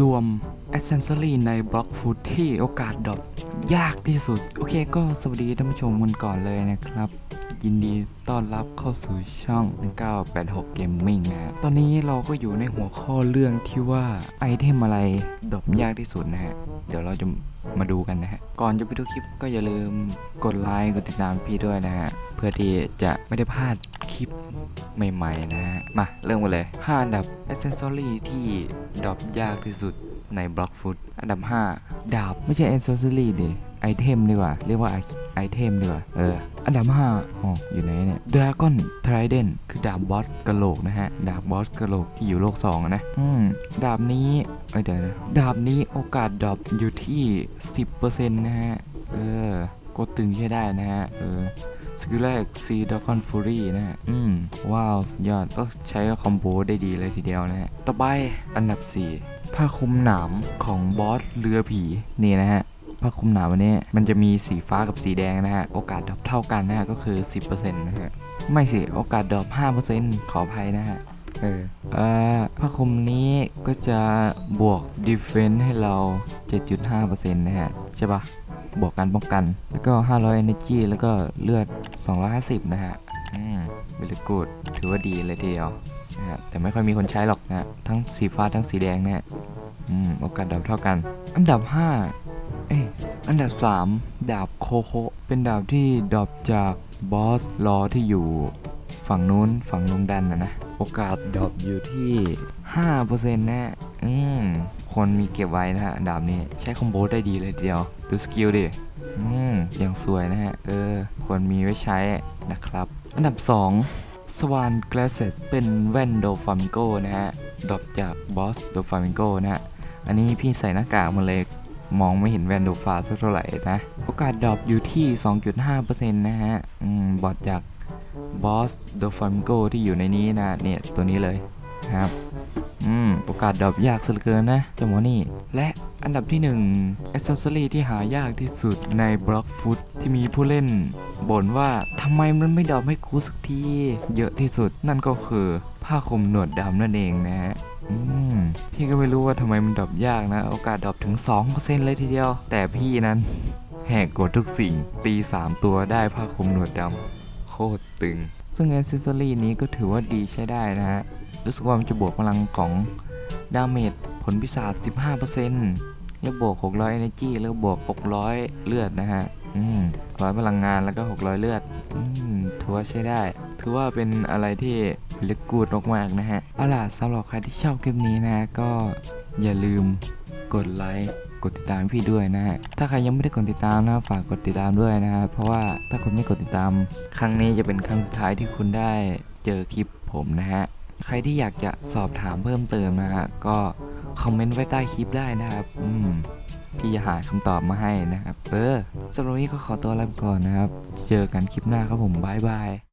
รวม Accessory ในบล็อกฟูดที่โอกาสดรอปยากที่สุด โอเคก็สวัสดีท่านผู้ชมกันก่อนเลยนะครับ ยินดีต้อนรับเข้าสู่ช่อง 1986 Gaming นะฮะตอนนี้เราก็อยู่ในหัวข้อเรื่องที่ว่าไอเทมอะไรดรอปยากที่สุดนะฮะ เดี๋ยวเราจะมาดูกันนะฮะ ก่อนจะไปดูคลิปก็อย่าลืมกดไลค์กดติดตามพี่ด้วยนะฮะ เพื่อที่จะไม่ได้พลาดคลิปใหม่ๆนะฮะ มาเริ่มกันเลย 5 อันดับ Accessory ที่ดรอปยากที่สุดในบล็อกฟุตอันดับ 5 ดาบไม่ใช่ Accessory ดิ อเทมดีกว่า เรียกว่าไอเทมดีกว่า เออ อันดับ5อ๋ออยู่ไหนเนี่ย Dragon Trident คือดาบบอสกะโหลกนะฮะ ดาบบอสกะโหลกที่อยู่โลก2อะนะ อืม ดาบนี้เอ้ยเดี๋ยวนะดาบนี้โอกาสดรอปอยู่ที่ 10%นะฮะ เออก็ตึงใช้ได้นะฮะ เออสกิลแรก C Dragon Fury นะฮะ อืม ว้าว ยอด ก็ใช้คอมโบได้ดีเลยทีเดียวนะฮะ ต่อไปอันดับ 4 ผ้าคลุมหนามของบอสเรือผี นี่นะฮะ ผ้าคลุมหนามอันนี้มันจะมีสีฟ้ากับสีแดงนะฮะ โอกาสดรอปเท่ากันนะฮะก็คือ 10%นะฮะ ไม่สิ โอกาสดรอป5%ขออภัยนะฮะ เออเอ่อผ้าคลุมนี้ก็จะบวก defense ให้เรา 7.5%นะฮะ ใช่ปะบวกการป้องกัน แล้วก็ 500 energy แล้วก็เลือด 250 นะฮะ อืมเบลกูดถือว่าดีเลยทีเดียวนะฮะ แต่ไม่ค่อยมีคนใช้หรอกนะฮะทั้งสีฟ้าทั้งสีแดงนะฮะ อืม โอกาสดรอปเท่ากัน อันดับ 5 เอ้อันดับ 3 ดาบโคโค เป็นดาบที่ดรอปจากบอสรอที่อยู่ ฝั่งนู้นฝั่งลงดันนะนะ โอกาสดรอปอยู่ที่ 5%นะฮะอืมคนมีเก็บไว้นะฮะ ดาบนี้ใช้คอมโบได้ดีเลยทีเดียว ดูสกิลดิ อืมอย่างสวยนะฮะ เออ ควรมีไว้ใช้นะครับ อันดับ 2สวานกลาเซสเป็นแว่นโดฟามิโกนะฮะ ดรอปจากบอสโดฟามิโกนะฮะ อันนี้พี่ใส่หน้ากากมาเลย มองไม่เห็นแวนโดฟาสักเท่าไหร่นะ โอกาสดรอปอยู่ที่ 2.5%นะฮะอบอทจากบอสโดฟามิโกที่อยู่ในนี้นะ เนี่ยตัวนี้เลยครับอืมโอกาสดรอปยากซะเหลือเกินนะเจ้าหมอนี่ และอันดับที่1 a c c e s s o r y ที่หายากที่สุดในบล็อกฟุตที่มีผู้เล่นบ่นว่าทำไมมันไม่ดรอปให้กูสักที เยอะที่สุดนั่นก็คือผ้าคลุมหนวดดำนั่นเองนะฮะอืม พี่ก็ไม่รู้ว่าทำไมมันดรอปยากนะ โอกาสดรอปถึง 2%เลยทีเดียว แต่พี่นั้นแหกกฎทุกสิ่ง ตี 3 ตัวได้ผ้าคลุมหนวดดำโคตรตึง ซึ่ง a อ c e s s o r y นี้ก็ถือว่าดีใช้ได้นะฮะ รู้สึกว่ามันจะบวกพลังของดาเมจผลพิศาจ15%แล้วบวก 600 energy แล้วบวก 600 เลือดนะฮะ อืมร้อยพลังงานแล้วก็ 600 เลือด อืมถือว่าใช้ได้ ถือว่าเป็นอะไรที่ ลึกกูดมากๆนะฮะ เอาล่ะสำหรับใครที่ชอบคลิปนี้นะก็อย่าลืมกดไลค์กดติดตามพี่ด้วยนะฮะ ถ้าใครยังไม่ได้กดติดตามนะฝากกดติดตามด้วยนะฮะ เพราะว่าถ้าคุณไม่กดติดตาม ครั้งนี้จะเป็นครั้งสุดท้ายที่คุณได้เจอคลิปผมนะฮะ ใครที่อยากจะสอบถามเพิ่มเติมนะฮะก็คอมเมนต์ไว้ใต้คลิปได้นะครับ อืมพี่จะหาคำตอบมาให้นะครับ เออสำหรับวันนี้ก็ขอตัวลาไปก่อนนะครับ เจอกันคลิปหน้าครับผมบ๊ายบาย